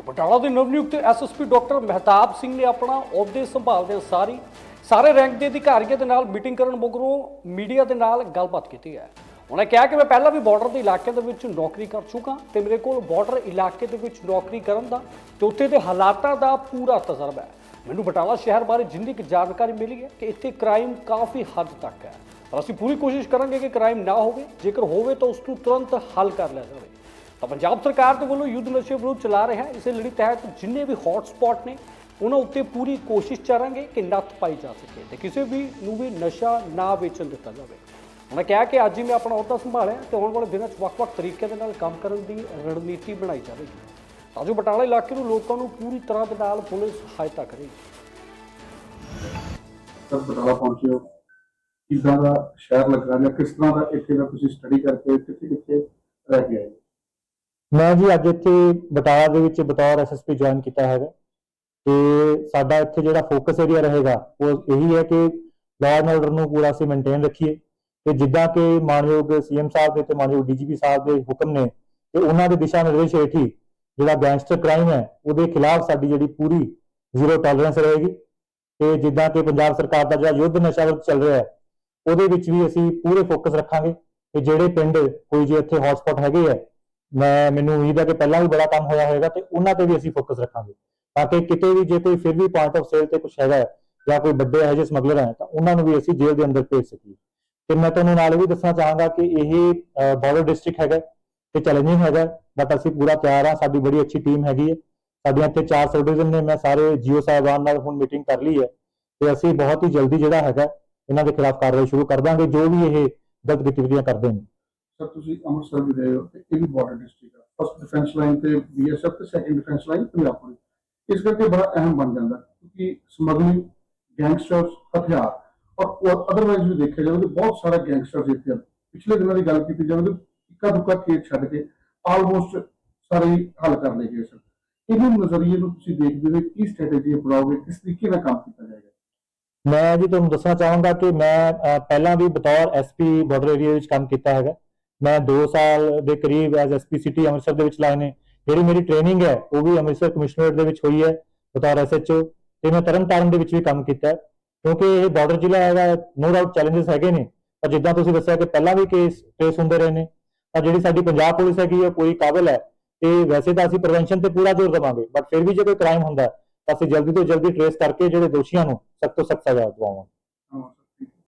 ਬਟਾਲਾ ਦੇ ਨਵ ਨਵਨਿਯੁਕਤ ਐਸਐਸਪੀ ਡਾਕਟਰ ਮਹਿਤਾਬ ਸਿੰਘ ਨੇ ਆਪਣਾ ਅਹੁਦੇ ਸੰਭਾਲਦੇ ਸਾਰੀ ਸਾਰੇ ਰੈਂਕ ਦੇ ਅਧਿਕਾਰੀਆਂ ਦੇ ਨਾਲ ਮੀਟਿੰਗ ਕਰਨ ਮਗਰੋਂ ਮੀਡੀਆ ਦੇ ਨਾਲ ਗੱਲਬਾਤ ਕੀਤੀ ਹੈ। ਉਹਨੇ ਕਿਹਾ ਕਿ ਮੈਂ ਪਹਿਲਾਂ ਵੀ ਬਾਰਡਰ ਦੇ ਇਲਾਕੇ ਦੇ ਵਿੱਚ ਨੌਕਰੀ ਕਰ ਚੁੱਕਾ ਤੇ ਮੇਰੇ ਕੋਲ ਬਾਰਡਰ ਇਲਾਕੇ ਦੇ ਵਿੱਚ ਨੌਕਰੀ ਕਰਨ ਦਾ ਤੇ ਉੱਥੇ ਦੇ ਹਾਲਾਤਾਂ ਦਾ ਪੂਰਾ ਤਜਰਬਾ ਹੈ। ਮੈਨੂੰ ਬਟਾਲਾ ਸ਼ਹਿਰ ਬਾਰੇ ਜਿੰਨੀ ਕੁ ਜਾਣਕਾਰੀ ਮਿਲੀ ਹੈ ਕਿ ਇੱਥੇ ਕ੍ਰਾਈਮ ਕਾਫੀ ਹੱਦ ਤੱਕ ਹੈ। ਪਰ ਅਸੀਂ ਪੂਰੀ ਕੋਸ਼ਿਸ਼ ਕਰਾਂਗੇ ਕਿ ਕ੍ਰਾਈਮ ਨਾ ਹੋਵੇ। ਜੇਕਰ ਹੋਵੇ ਤਾਂ ਉਸ ਨੂੰ ਤੁਰੰਤ ਹੱਲ ਕਰ ਲਿਆ ਜਾਵੇ। ਤਾਂ ਪੰਜਾਬ ਸਰਕਾਰ ਦੇ ਵੱਲੋਂ ਯੁੱਧ ਨਸ਼ੇ ਵਿਰੁੱਧ ਚਲਾ ਰਿਹਾ ਇਸੇ ਲੜੀ ਤਹਿਤ ਜਿੰਨੇ ਵੀ ਹੌਟ ਸਪੌਟ ਨੇ, ਉਹਨਾਂ ਉੱਤੇ ਪੂਰੀ ਕੋਸ਼ਿਸ਼ ਕਰਾਂਗੇ ਕਿ ਨੱਥ ਪਾਈ ਜਾ ਸਕੇ ਤੇ ਕਿਸੇ ਵੀ ਨੂੰ ਵੀ ਨਸ਼ਾ ਨਾ ਵੇਚਣ ਦਿੱਤਾ ਜਾਵੇ। ਉਹਨਾਂ ਕਿਹਾ ਕਿ ਅੱਜ ਹੀ ਮੈਂ ਆਪਣਾ ਅਹੁਦਾ ਸੰਭਾਲਿਆ ਤੇ ਆਉਣ ਵਾਲੇ ਦਿਨਾਂ 'ਚ ਵੱਖ-ਵੱਖ ਤਰੀਕਿਆਂ ਦੇ ਨਾਲ ਕੰਮ ਕਰਨ ਦੀ ਰਣਨੀਤੀ ਬਣਾਈ ਜਾਵੇਗੀ। ਤਾਂ ਜੋ ਬਟਾਲਾ ਇਲਾਕੇ ਨੂੰ ਲੋਕਾਂ ਨੂੰ ਪੂਰੀ ਤਰ੍ਹਾਂ ਦੇ ਨਾਲ ਪੁਲਿਸ ਸਹਾਇਤਾ ਕਰੇਗੀ। ਸਰ, ਬਟਾਲਾ ਪਹੁੰਚੇ ਕਿੱਦਾਂ ਦਾ ਸ਼ਹਿਰ ਲੱਗਾ ਜਾਂ ਕਿਸ ਤਰ੍ਹਾਂ ਦਾ ਇੱਥੇ ਦਾ ਤੁਸੀਂ ਸਟੱਡੀ ਕਰਕੇ ਕਿੱਥੇ ਕਿੱਥੇ ਰਹਿ ਕੇ ਮੈਂ ਜੀ ਅੱਜ ਇੱਥੇ ਬਟਾਲਾ ਦੇ ਵਿੱਚ ਬਤੌਰ ਐਸਐਸਪੀ ਜੁਆਇਨ ਕੀਤਾ ਹੈਗਾ ਤੇ ਸਾਡਾ ਇੱਥੇ ਜਿਹੜਾ ਫੋਕਸ ਏਰੀਆ ਰਹੇਗਾ, ਉਹ ਇਹੀ ਹੈ ਕਿ ਲਾਅ ਐਂਡ ਆਰਡਰ ਨੂੰ ਪੂਰਾ ਅਸੀਂ ਮੇਨਟੇਨ ਰੱਖੀਏ। ਤੇ ਜਿੱਦਾਂ ਕਿ ਮਾਨਯੋਗ ਸੀਐਮ ਸਾਹਿਬ ਦੇ ਤੇ ਮਾਨਯੋਗ ਡੀਜੀਪੀ ਸਾਹਿਬ ਦੇ ਹੁਕਮ ਨੇ, ਤੇ ਉਹਨਾਂ ਦੇ ਦਿਸ਼ਾ ਨਿਰਦੇਸ਼ ਹੇਠ ਹੀ ਜਿਹੜਾ ਗੈਂਗਸਟਰ ਕ੍ਰਾਈਮ ਹੈ, ਉਹਦੇ ਖਿਲਾਫ ਸਾਡੀ ਜਿਹੜੀ ਪੂਰੀ ਜ਼ੀਰੋ ਟੋਲਰੈਂਸ ਰਹੇਗੀ। ਤੇ ਜਿੱਦਾਂ ਕਿ ਪੰਜਾਬ ਸਰਕਾਰ ਦਾ ਜਿਹੜਾ ਯੁੱਧ ਨਸ਼ਾ ਵਿਰੁੱਧ ਚੱਲ ਰਿਹਾ ਹੈ, ਉਹਦੇ ਵਿੱਚ ਵੀ ਅਸੀਂ ਪੂਰੇ ਫੋਕਸ ਰੱਖਾਂਗੇ। ਕਿ ਜਿਹੜੇ ਪਿੰਡ ਕੋਈ ਜੇ ਇੱਥੇ ਹੌਟਸਪੌਟ ਹੈਗੇ ਆ ਮੈਂ ਮੈਨੂੰ ਉਮੀਦ ਹੈ ਕਿ ਪਹਿਲਾਂ ਵੀ ਬੜਾ ਕੰਮ ਹੋਇਆ ਹੋਵੇਗਾ ਤੇ ਉਹਨਾਂ ਤੇ ਵੀ ਅਸੀਂ ਫੋਕਸ ਰੱਖਾਂਗੇ। ਤਾਂ ਕਿ ਕਿਤੇ ਵੀ ਜੇ ਕੋਈ ਫਿਰ ਵੀ ਪੁਆਇੰਟ ਆਫ ਸੇਲ ਤੇ ਕੁਝ ਹੈਗਾ ਹੈ, ਜਾਂ ਕੋਈ ਵੱਡੇ ਇਹੋ ਜਿਹੇ ਸਮਗਲਰ ਹੈ ਤਾਂ ਉਹਨਾਂ ਨੂੰ ਵੀ ਅਸੀਂ ਜੇਲ੍ਹ ਦੇ ਅੰਦਰ ਭੇਜ ਸਕੀਏ। ਤੇ ਮੈਂ ਤੁਹਾਨੂੰ ਨਾਲ ਇਹ ਵੀ ਦੱਸਣਾ ਚਾਹਾਂਗਾ ਕਿ ਇਹ ਬਾਰਡਰ ਡਿਸਟ੍ਰਿਕਟ ਹੈਗਾ ਤੇ ਚੈਲੰਜਿੰਗ ਹੈਗਾ ਬਟ ਅਸੀਂ ਪੂਰਾ ਤਿਆਰ ਹਾਂ ਸਾਡੀ ਬੜੀ ਅੱਛੀ ਟੀਮ ਹੈਗੀ ਹੈ। ਸਾਡੀਆਂ ਇੱਥੇ ਚਾਰ ਸਬ ਡਿਵੀਜ਼ਨ ਨੇ ਮੈਂ ਸਾਰੇ ਜੀਓ ਸਾਹਿਬਾਨ ਨਾਲ ਹੁਣ ਮੀਟਿੰਗ ਕਰ ਲਈ ਹੈ ਤੇ ਅਸੀਂ ਬਹੁਤ ਹੀ ਜਲਦੀ ਜਿਹੜਾ ਹੈਗਾ ਇਹਨਾਂ ਦੇ ਖਿਲਾਫ ਕਾਰਵਾਈ ਸ਼ੁਰੂ ਕਰ ਦਾਂਗੇ ਜੋ ਵੀ ਇਹ ਗਲਤ ਗਤੀਵਿਧੀਆਂ ਕਰਦੇ ਨੇ। ਸਰ ਤੁਸੀਂ ਅੰਮ੍ਰਿਤਸਰ ਵੀ ਰਹੇ ਹੋ ਤੇ ਇਹ ਵੀ ਬਾਰਡਰ ਡਿਸਟ੍ਰਿਕਟ ਹੈ ਫਸਟ ਡਿਫੈਂਸ ਲਾਈਨ ਤੇ ਬੀਐਸਐਫ ਤੇ second defence line Punjab police. ਇਸ ਕਰਕੇ ਬੜਾ ਅਹਿਮ ਬਣ ਜਾਂਦਾ ਕਿਉਂਕਿ ਸਮਗਲਿੰਗ ਗੈਂਗਸਟਰਸ ਹਥਿਆਰ ਔਰ ਅਦਰਵਾਈਜ਼ ਵੀ ਦੇਖਿਆ ਜਾਵੇ ਤਾਂ ਬਹੁਤ ਸਾਰਾ ਗੈਂਗਸਟਰਸ ਇੱਥੇ ਹਨ ਪਿਛਲੇ ਦਿਨਾਂ ਦੀ ਗੱਲ ਕੀਤੀ ਜਾਵੇ ਤਾਂ ਇੱਕਾ ਦੁੱਕਾ ਖੇਤ ਛੱਡ ਕੇ ਆਲਮੋਸਟ ਸਾਰੇ ਹੀ ਹੱਲ ਕਰ ਲਏ ਗਏ ਸਰ ਇਹਨੂੰ ਨਜ਼ਰੀਏ ਨੂੰ ਤੁਸੀਂ ਦੇਖਦੇ ਹੋ ਕੀ ਸਟ੍ਰੈਟਜੀ ਅਪਣਾਓਗੇ ਕਿਸ ਤਰੀਕੇ ਨਾਲ ਕੰਮ ਕੀਤਾ ਜਾਏਗਾ? ਮੈਂ ਜੀ ਤੁਹਾਨੂੰ ਦੱਸਣਾ ਚਾਹਾਂਗਾ ਕਿ ਮੈਂ ਅਹ, ਪਹਿਲਾਂ ਵੀ ਬਤੌਰ ਐਸਪੀ ਬਾਰਡਰ ਏਰੀਆ ਵਿੱਚ ਕੰਮ ਕੀਤਾ ਹੈਗਾ। ਮੈਂ 2 ਸਾਲ ਦੇ ਕਰੀਬ ਐਜ਼ ਐਸਪੀ ਸਿਟੀ ਅੰਮ੍ਰਿਤਸਰ ਦੇ ਵਿੱਚ ਲਾਏ ਨੇ। ਜਿਹੜੀ ਮੇਰੀ ਟ੍ਰੇਨਿੰਗ ਹੈ, ਉਹ ਵੀ ਅੰਮ੍ਰਿਤਸਰ ਕਮਿਸ਼ਨਰੇਟ ਦੇ ਵਿੱਚ ਹੋਈ ਹੈ ਬਤੌਰ ਐਸਐਚਓ ਤੇ ਮੈਂ ਤਰਨਤਾਰਨ ਦੇ ਵਿੱਚ ਵੀ ਕੰਮ ਕੀਤਾ ਕਿਉਂਕਿ ਇਹ ਬਾਰਡਰ ਜ਼ਿਲ੍ਹਾ ਹੈਗਾ ਨੋ ਡਾਊਟ ਚੈਲੰਜਸ ਹੈਗੇ ਨੇ। ਪਰ ਜਿੱਦਾਂ ਤੁਸੀਂ ਦੱਸਿਆ ਕਿ ਪਹਿਲਾਂ ਵੀ ਕੇਸ ਟ੍ਰੇਸ ਹੁੰਦੇ ਰਹੇ ਨੇ, ਪਰ ਜਿਹੜੀ ਸਾਡੀ ਪੰਜਾਬ ਪੁਲਿਸ ਹੈਗੀ ਹੈ ਪੂਰੀ ਕਾਬਲ ਹੈ। ਤੇ ਵੈਸੇ ਤਾਂ ਅਸੀਂ ਪ੍ਰੀਵੈਂਸ਼ਨ ਤੇ ਪੂਰਾ ਜ਼ੋਰ ਦੇਵਾਂਗੇ ਬਟ ਫਿਰ ਵੀ ਜੇ ਕੋਈ ਕ੍ਰਾਈਮ ਹੁੰਦਾ, ਤਾਂ ਅਸੀਂ ਜਲਦੀ ਤੋਂ ਜਲਦੀ ਟ੍ਰੇਸ ਕਰਕੇ ਜਿਹੜੇ ਦੋਸ਼ੀਆਂ ਨੂੰ ਸਖਤ ਤੋਂ ਸਖਤ ਸਜ਼ਾ ਦਿਵਾਵਾਂਗੇ।